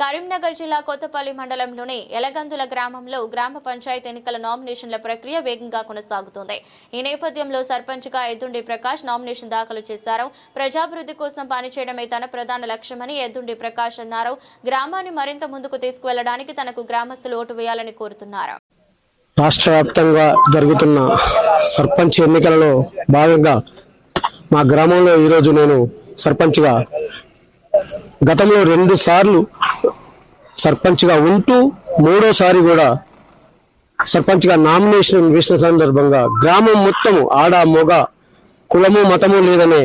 కరీంనగర్ జిల్లా కొత్తపల్లి మండలంలోని ఎలగందుల గ్రామంలో గ్రామ పంచాయతీ ఎన్నికల నామినేషన్ల ప్రక్రియ వేగంగా కొనసాగుతోంది. ఈ నేపథ్యంలో సర్పంచ్గా ఎద్దుండి ప్రకాష్ నామినేషన్ దాఖలు చేశారు. ప్రజాభివృద్ధి కోసం పనిచేయడమే తన ప్రధాన లక్ష్యమని ఎద్దుండి ప్రకాష్ అన్నారు. గ్రామాన్ని మరింత ముందుకు తీసుకువెళ్ళడానికి తనకు గ్రామస్తులు ఓటు వేయాలని కోరుతున్నారు. రాష్ట్ర వ్యాప్తంగా జరుగుతున్న సర్పంచ్ ఎన్నికలలో భాగంగా మా గ్రామంలో ఈరోజు నేను సర్పంచ్గా గతంలో రెండు సార్లు సర్పంచ్గా ఉంటూ మూడోసారి కూడా సర్పంచ్గా నామినేషన్ వేసిన సందర్భంగా గ్రామం మొత్తం ఆడ మొగ కులము మతము లేదనే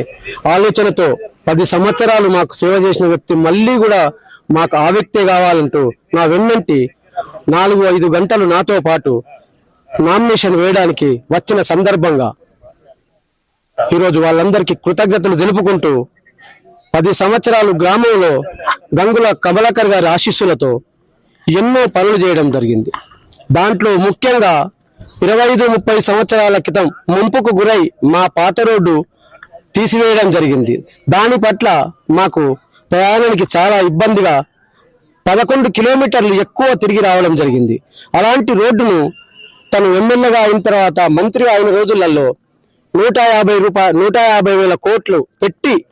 ఆలోచనతో పది సంవత్సరాలు మాకు సేవ చేసిన వ్యక్తి మళ్ళీ కూడా మాకు ఆ వ్యక్తే కావాలంటూ నా వెన్నంటి నాలుగు ఐదు గంటలు నాతో పాటు నామినేషన్ వేయడానికి వచ్చిన సందర్భంగా ఈరోజు వాళ్ళందరికీ కృతజ్ఞతలు తెలుపుకుంటూ పది సంవత్సరాలు గ్రామంలో గంగుల కమలాకర్ గారి ఆశీస్సులతో ఎన్నో పనులు చేయడం జరిగింది. దాంట్లో ముఖ్యంగా ఇరవై ఐదు ముప్పై సంవత్సరాల క్రితం ముంపుకు గురై మా పాత రోడ్డు తీసివేయడం జరిగింది. దాని పట్ల మాకు ప్రయాణానికి చాలా ఇబ్బందిగా పదకొండు కిలోమీటర్లు ఎక్కువ తిరిగి రావడం జరిగింది. అలాంటి రోడ్డును తను ఎమ్మెల్యేగా అయిన తర్వాత మంత్రి అయిన రోజులలో నూట యాభై రూపాయ నూట యాభై వేల కోట్లు పెట్టి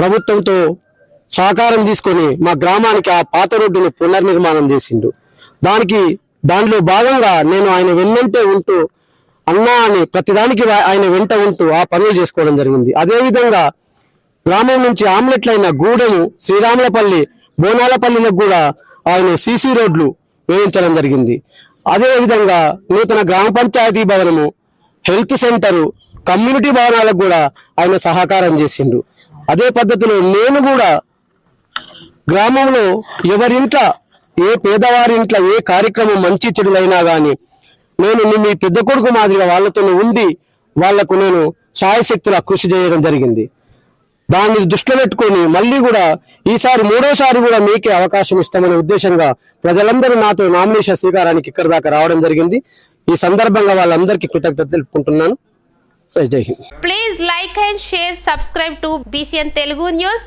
ప్రభుత్వంతో సహకారం తీసుకొని మా గ్రామానికి ఆ పాత రోడ్డును పునర్నిర్మాణం చేసిండు. దానికి దానిలో భాగంగా నేను ఆయన వెన్నంటే ఉంటూ అన్నా అని ప్రతిదానికి ఆయన వెంట ఉంటూ ఆ పనులు చేసుకోవడం జరిగింది. అదేవిధంగా గ్రామం నుంచి ఆమ్లెట్లైన గూడెము శ్రీరాములపల్లి బోనాలపల్లిలకు కూడా ఆయన సీసీ రోడ్లు వేయించడం జరిగింది. అదేవిధంగా నూతన గ్రామ పంచాయతీ భవనము హెల్త్ సెంటరు కమ్యూనిటీ భవనాలకు కూడా ఆయన సహకారం చేసిండు. అదే పద్ధతిలో నేను కూడా గ్రామంలో ఎవరింట్ల ఏ పేదవారింట్ల ఏ కార్యక్రమం మంచి చెడులైనా కానీ నేను నీ- మీ పెద్ద కొడుకు మాదిరిగా వాళ్ళతో ఉండి వాళ్ళకు నేను సాయశక్తుల కృషి చేయడం జరిగింది. దాన్ని దృష్టిలో పెట్టుకొని మళ్ళీ కూడా ఈసారి మూడోసారి కూడా మీకే అవకాశం ఇస్తామనే ఉద్దేశంగా ప్రజలందరూ నాతో నామినేషన్ స్వీకారానికి ఇక్కడ దాకా రావడం జరిగింది. ఈ సందర్భంగా వాళ్ళందరికీ కృతజ్ఞత తెలుపుకుంటున్నాను. Please like and share subscribe to BCN Telugu news